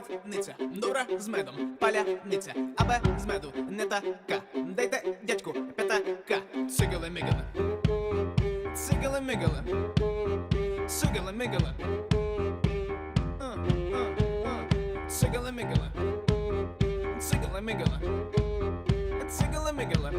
паляниця, добра з медом, паляниця, абе з меду не така. Дайте дядьку п'ятака, цигали мигали, цигали мигали, цигали мигали. Цигали мигали, цигали мигали, цигали мигали.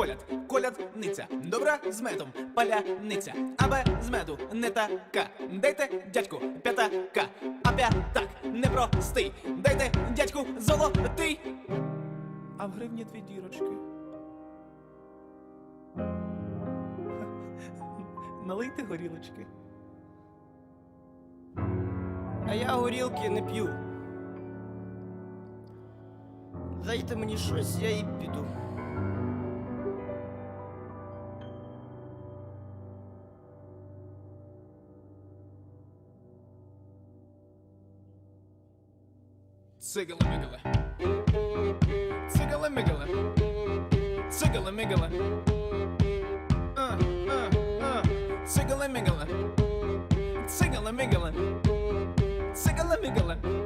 Коляд, коляд, колядниця, добра з медом, паляниця, абе з меду не така. Дайте дядьку п'ятака, а п'ятак непростий. Дайте дядьку золотий. А в гривні дві дірочки. Налийте горілочки. А я горілки не п'ю. Дайте мені щось, я і піду. Sigala migala. Sigala migala. Sigala migala. Uh, uh, uh. Sigala migala. Sigala migala. Sigala.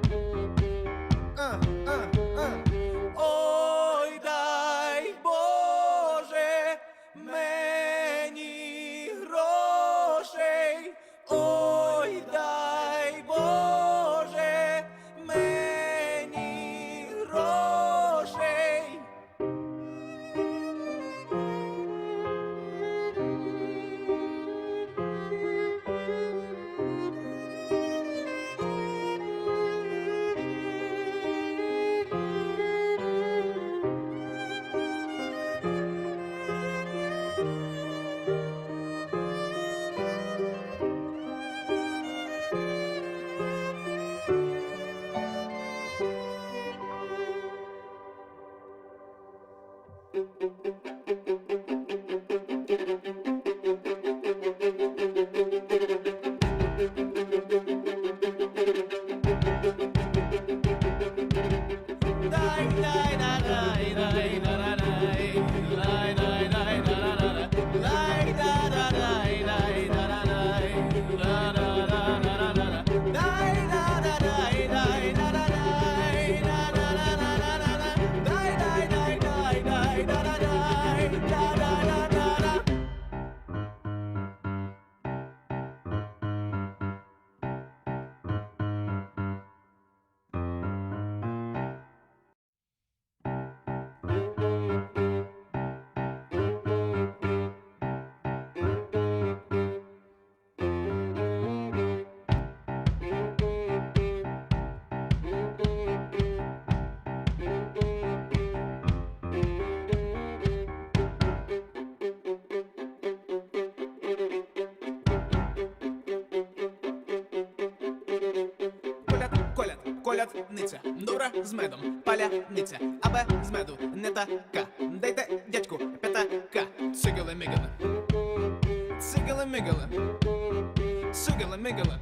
Коляд, дура з медом, паляниця, абе з меду не така. Дайте дядьку п'ятака, цигали мигали. Цигали мигали, цигали мигали.